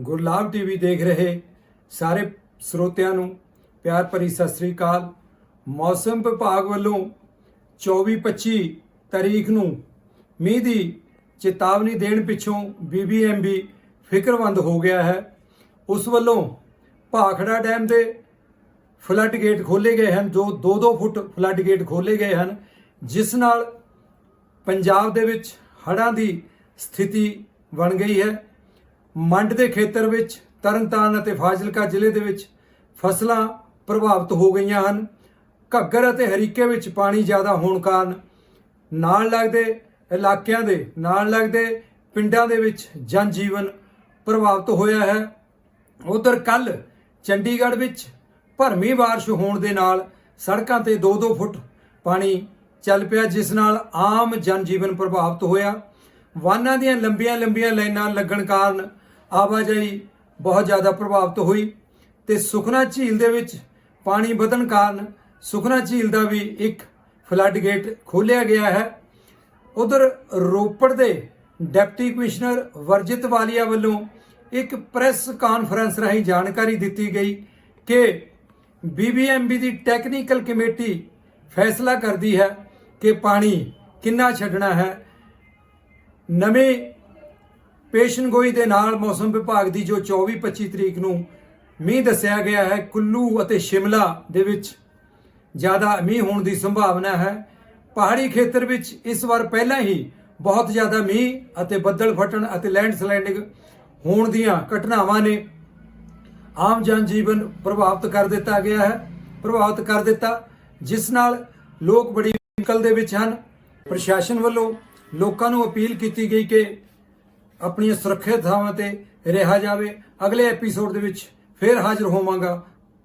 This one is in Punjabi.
ਗੁਰਲਾਬ ਟੀਵੀ ਦੇਖ ਰਹੇ ਸਾਰੇ ਸਰੋਤਿਆਂ ਨੂੰ, ਪਿਆਰ ਭਰੀ ਸਤਿ ਸ੍ਰੀ ਅਕਾਲ। ਮੌਸਮ ਵਿਭਾਗ ਵੱਲੋਂ 24-25 ਤਾਰੀਖ ਨੂੰ ਮੀਂਹ ਦੀ ਚੇਤਾਵਨੀ ਦੇਣ ਪਿੱਛੋਂ ਬੀਬੀਐਮਬੀ ਫਿਕਰਮੰਦ ਹੋ ਗਿਆ ਹੈ। ਉਸ ਵੱਲੋਂ ਭਾਖੜਾ ਡੈਮ ਦੇ ਫਲੱਡ ਗੇਟ ਖੋਲੇ ਗਏ ਹਨ, ਜੋ 2-2 ਫੁੱਟ ਫਲੱਡ ਗੇਟ ਖੋਲੇ ਗਏ ਹਨ, ਜਿਸ ਨਾਲ ਪੰਜਾਬ ਦੇ ਵਿੱਚ ਹੜ੍ਹਾਂ ਦੀ ਸਥਿਤੀ ਬਣ ਗਈ ਹੈ। ਮੰਡ ਦੇ ਖੇਤਰ ਵਿੱਚ, ਤਰਨਤਾਰਨ ਅਤੇ ਫਾਜ਼ਿਲਕਾ ਜ਼ਿਲ੍ਹੇ ਦੇ ਵਿੱਚ ਫਸਲਾਂ ਪ੍ਰਭਾਵਿਤ ਹੋ ਗਈਆਂ ਹਨ। ਘੱਗਰ ਅਤੇ ਹਰੀਕੇ ਵਿੱਚ ਪਾਣੀ ਜ਼ਿਆਦਾ ਹੋਣ ਕਾਰਨ ਨਾਲ ਲੱਗਦੇ ਇਲਾਕਿਆਂ ਦੇ, ਨਾਲ ਲੱਗਦੇ ਪਿੰਡਾਂ ਦੇ ਵਿੱਚ ਜਨ ਜੀਵਨ ਪ੍ਰਭਾਵਿਤ ਹੋਇਆ ਹੈ। ਉਧਰ ਕੱਲ ਚੰਡੀਗੜ੍ਹ ਵਿੱਚ ਭਰਮੀ ਬਾਰਿਸ਼ ਹੋਣ ਦੇ ਨਾਲ ਸੜਕਾਂ ਤੇ 2-2 ਫੁੱਟ ਪਾਣੀ ਚੱਲ ਪਿਆ, ਜਿਸ ਨਾਲ ਆਮ ਜਨ ਜੀਵਨ ਪ੍ਰਭਾਵਿਤ ਹੋਇਆ। ਵਾਹਨਾਂ ਦੀਆਂ ਲੰਬੀਆਂ-ਲੰਬੀਆਂ ਲਾਈਨਾਂ ਲੱਗਣ ਕਾਰਨ ਆਵਾਜਾਈ ਬਹੁਤ ਜ਼ਿਆਦਾ ਪ੍ਰਭਾਵਿਤ ਹੋਈ ਤੇ ਸੁਖਨਾ ਝੀਲ ਦੇ ਵਿੱਚ ਪਾਣੀ ਵਧਣ ਕਾਰਨ ਸੁਖਨਾ ਝੀਲ ਦਾ ਵੀ ਇੱਕ ਫਲੱਡ ਗੇਟ ਖੋਲ੍ਹਿਆ ਗਿਆ ਹੈ। ਉਧਰ ਰੋਪੜ ਦੇ ਡਿਪਟੀ ਕਮਿਸ਼ਨਰ ਵਰਜਿਤ ਵਾਲੀਆ ਵੱਲੋਂ ਇੱਕ ਪ੍ਰੈਸ ਕਾਨਫਰੰਸ ਰਾਹੀਂ ਜਾਣਕਾਰੀ ਦਿੱਤੀ ਗਈ ਕਿ ਬੀਬੀਐਮਬੀ ਦੀ ਟੈਕਨੀਕਲ ਕਮੇਟੀ ਫੈਸਲਾ ਕਰਦੀ ਹੈ ਕਿ ਪਾਣੀ ਕਿੰਨਾ ਛੱਡਣਾ ਹੈ। ਨਵੇਂ ਪੇਸ਼ਨਗੋਈ ਦੇ ਨਾਲ ਮੌਸਮ ਵਿਭਾਗ ਦੀ ਜੋ 24-25 ਤਰੀਕ ਨੂੰ ਮੀਂਹ ਦੱਸਿਆ ਗਿਆ ਹੈ, ਕੁੱਲੂ ਅਤੇ ਸ਼ਿਮਲਾ ਦੇ ਵਿੱਚ ਜ਼ਿਆਦਾ ਮੀਂਹ ਹੋਣ ਦੀ ਸੰਭਾਵਨਾ ਹੈ। ਪਹਾੜੀ ਖੇਤਰ ਵਿੱਚ ਇਸ ਵਾਰ ਪਹਿਲਾਂ ਹੀ ਬਹੁਤ ਜ਼ਿਆਦਾ ਮੀਂਹ ਅਤੇ ਬੱਦਲ ਫਟਣ ਅਤੇ ਲੈਂਡਸਲਾਈਡਿੰਗ ਹੋਣ ਦੀਆਂ ਘਟਨਾਵਾਂ ਨੇ ਆਮ ਜਨ ਜੀਵਨ ਪ੍ਰਭਾਵਿਤ ਕਰ ਦਿੱਤਾ ਗਿਆ ਹੈ, ਪ੍ਰਭਾਵਿਤ ਕਰ ਦਿੱਤਾ, ਜਿਸ ਨਾਲ ਲੋਕ ਬੜੀ ਮੁਸ਼ਕਲ ਦੇ ਵਿੱਚ ਹਨ। ਪ੍ਰਸ਼ਾਸਨ ਵੱਲੋਂ ਲੋਕਾਂ ਨੂੰ ਅਪੀਲ ਕੀਤੀ ਗਈ ਕਿ ਆਪਣੀਆਂ ਸੁਰੱਖਿਅਤ ਥਾਵਾਂ ਤੇ ਰਿਹਾ ਜਾਵੇ। ਅਗਲੇ ਐਪੀਸੋਡ ਦੇ ਵਿੱਚ ਫੇਰ ਹਾਜ਼ਰ ਹੋਵਾਂਗਾ।